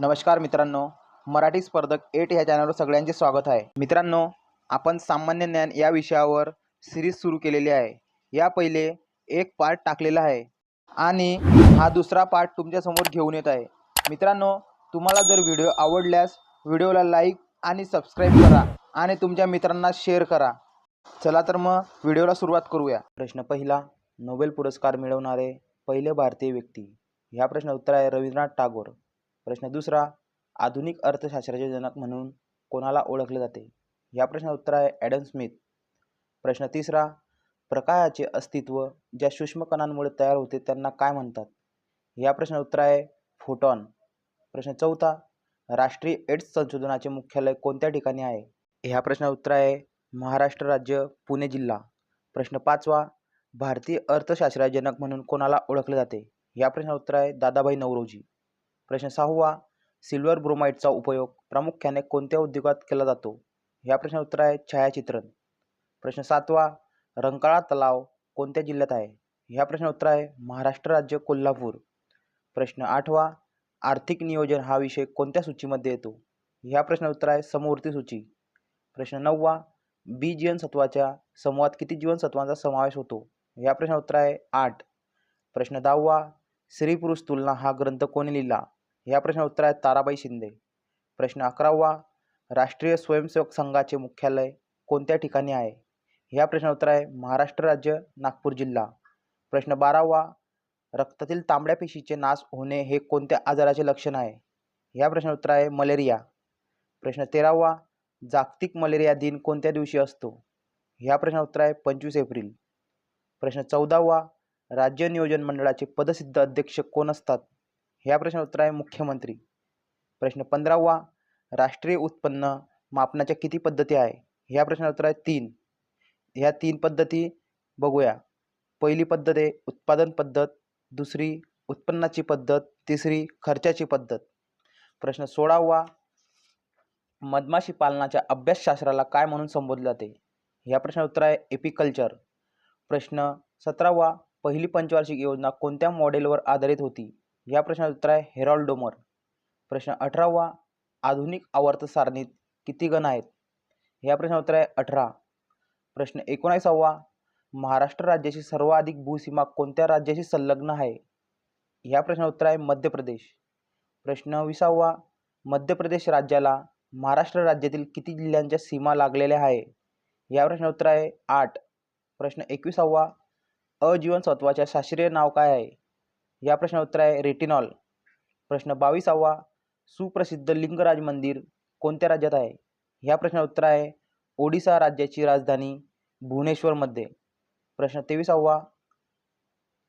नमस्कार मित्रांनो मराठी स्पर्धक एट ह्या चॅनलवर सगळ्यांचे स्वागत आहे. मित्रांनो आपण सामान्य ज्ञान या विषयावर सिरीज सुरू केलेली आहे. या पहिले एक पार्ट टाकलेला आहे. आणि हा दुसरा पार्ट तुमच्यासमोर घेऊन येत आहे. मित्रांनो तुम्हाला जर व्हिडिओ आवडल्यास व्हिडिओला लाईक आणि सबस्क्राईब करा आणि तुमच्या मित्रांना शेअर करा. चला तर मग व्हिडिओला सुरुवात करूया. प्रश्न पहिला नोबेल पुरस्कार मिळवणारे पहिले भारतीय व्यक्ती. ह्या प्रश्न उत्तर आहे रवींद्रनाथ टागोर. प्रश्न दुसरा आधुनिक अर्थशास्त्राचे जनक म्हणून कोणाला ओळखले जाते? या प्रश्नाचं उत्तर आहे ॲडम स्मिथ. प्रश्न तिसरा प्रकाशाचे अस्तित्व ज्या सूक्ष्म कणांमुळे तयार होते त्यांना काय म्हणतात? या प्रश्न उत्तर आहे फोटॉन. प्रश्न चौथा राष्ट्रीय एड्स संशोधनाचे मुख्यालय कोणत्या ठिकाणी आहे? ह्या प्रश्न उत्तर आहे महाराष्ट्र राज्य पुणे जिल्हा. प्रश्न पाचवा भारतीय अर्थशास्त्राचे जनक म्हणून कोणाला ओळखले जाते? या प्रश्नाचं उत्तर आहे दादाभाई नवरोजी. प्रश्न सहावा सिल्वर ब्रोमाइडचा उपयोग प्रामुख्याने कोणत्या उद्योगात केला जातो? या प्रश्न उत्तर आहे छायाचित्रण. प्रश्न सातवा रंकाळा तलाव कोणत्या जिल्ह्यात आहे? ह्या प्रश्न उत्तर आहे महाराष्ट्र राज्य कोल्हापूर. प्रश्न आठवा आर्थिक नियोजन हा विषय कोणत्या सूचीमध्ये येतो? ह्या प्रश्न उत्तर आहे समवर्ती सूची. प्रश्न नववा बी जीवनसत्वाच्या समूहात किती जीवनसत्वांचा समावेश होतो? या प्रश्न उत्तर आहे आठ. प्रश्न दहावा स्त्री पुरुष तुलना हा ग्रंथ कोणी लिहिला? या प्रश्न उत्तर आहे ताराबाई शिंदे. प्रश्न अकरावा राष्ट्रीय स्वयंसेवक संघाचे मुख्यालय कोणत्या ठिकाणी आहे? या प्रश्न उत्तर आहे महाराष्ट्र राज्य नागपूर जिल्हा. प्रश्न बारावा रक्तातील तांबड्या पेशीचे नाश होणे हे कोणत्या आजाराचे लक्षण आहे? या प्रश्न उत्तर आहे मलेरिया. प्रश्न तेरावा जागतिक मलेरिया दिन कोणत्या दिवशी असतो? ह्या प्रश्न उत्तर आहे पंचवीस एप्रिल. प्रश्न चौदावा राज्य नियोजन मंडळाचे पदसिद्ध अध्यक्ष कोण असतात? ह्या प्रश्न उत्तर आहे मुख्यमंत्री. प्रश्न पंधरावा राष्ट्रीय उत्पन्न मापनाच्या किती पद्धती आहे? ह्या प्रश्नाचं उत्तर आहे तीन. ह्या तीन पद्धती बघूया. पहिली पद्धत आहे उत्पादन पद्धत दुसरी उत्पन्नाची पद्धत तिसरी खर्चाची पद्धत. प्रश्न सोळावा मधमाशी पालनाच्या अभ्यासशास्त्राला काय म्हणून संबोधले जाते? ह्या प्रश्नाचं उत्तर आहे एपिकल्चर. प्रश्न सतरावा पहिली पंचवार्षिक योजना कोणत्या मॉडेलवर आधारित होती? या प्रश्नाचं उत्तर आहे हेरॉल्ड डोमर. प्रश्न अठरावा आधुनिक आवर्त सारणीत किती गण आहेत? या प्रश्नाचं उत्तर आहे अठरा. प्रश्न एकोणासावा महाराष्ट्र राज्याची सर्वाधिक भूसीमा कोणत्या राज्याशी संलग्न आहे? या प्रश्नाचं उत्तर आहे मध्य प्रदेश. प्रश्न विसावा मध्य प्रदेश राज्याला महाराष्ट्र राज्यातील किती जिल्ह्यांच्या सीमा लागलेल्या आहे? या प्रश्नाचं उत्तर आहे आठ. प्रश्न एकविसावा अजीवनसत्वाच्या शास्त्रीय नाव काय आहे? या प्रश्न उत्तर आहे रेटिनॉल. प्रश्न बावीसावा. सुप्रसिद्ध लिंगराज मंदिर कोणत्या राज्यात आहे? ह्या प्रश्न उत्तर आहे ओडिसा राज्याची राजधानी भुवनेश्वरमध्ये. प्रश्न तेविसावा.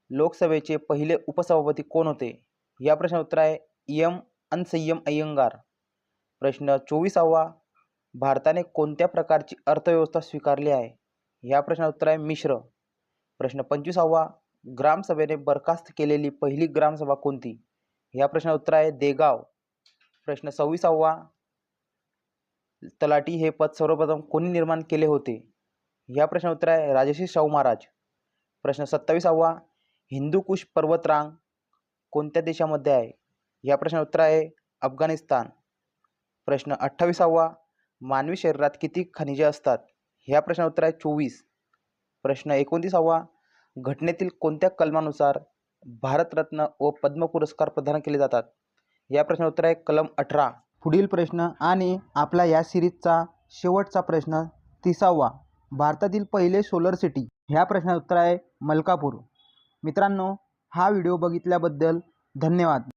लोकसभेचे पहिले उपसभापती कोण होते? या प्रश्न उत्तर आहे एम. अनसय्यम अय्यंगार. प्रश्न चोवीसावा. भारताने कोणत्या प्रकारची अर्थव्यवस्था स्वीकारली आहे? या प्रश्न उत्तर आहे मिश्र. प्रश्न पंचवीसावा ग्रामसभेने बरखास्त केलेली पहिली ग्रामसभा कोणती? या प्रश्न उत्तर आहे देगाव. प्रश्न सव्वीसावा तलाटी हे पद सर्वप्रथम कोणी निर्माण केले होते? या प्रश्न उत्तर आहे राजश्री शाहू महाराज. प्रश्न सत्तावीसावा हिंदूकुश पर्वतरांग कोणत्या देशामध्ये आहे? या प्रश्न उत्तर आहे अफगाणिस्तान. प्रश्न अठ्ठावीसावा मानवी शरीरात किती खनिजे असतात? ह्या प्रश्न उत्तर आहे चोवीस. प्रश्न एकोणतीसावा. घटनेतील कोणत्या कलमानुसार भारतरत्न व पद्म पुरस्कार प्रदान केले जातात? या प्रश्न उत्तर आहे कलम अठरा. पुढील प्रश्न आणि आपला या सिरीजचा शेवटचा प्रश्न तिसावा. भारतातील पहिले सोलर सिटी. ह्या प्रश्नाचं उत्तर आहे मलकापूर. मित्रांनो हा व्हिडिओ बघितल्याबद्दल धन्यवाद.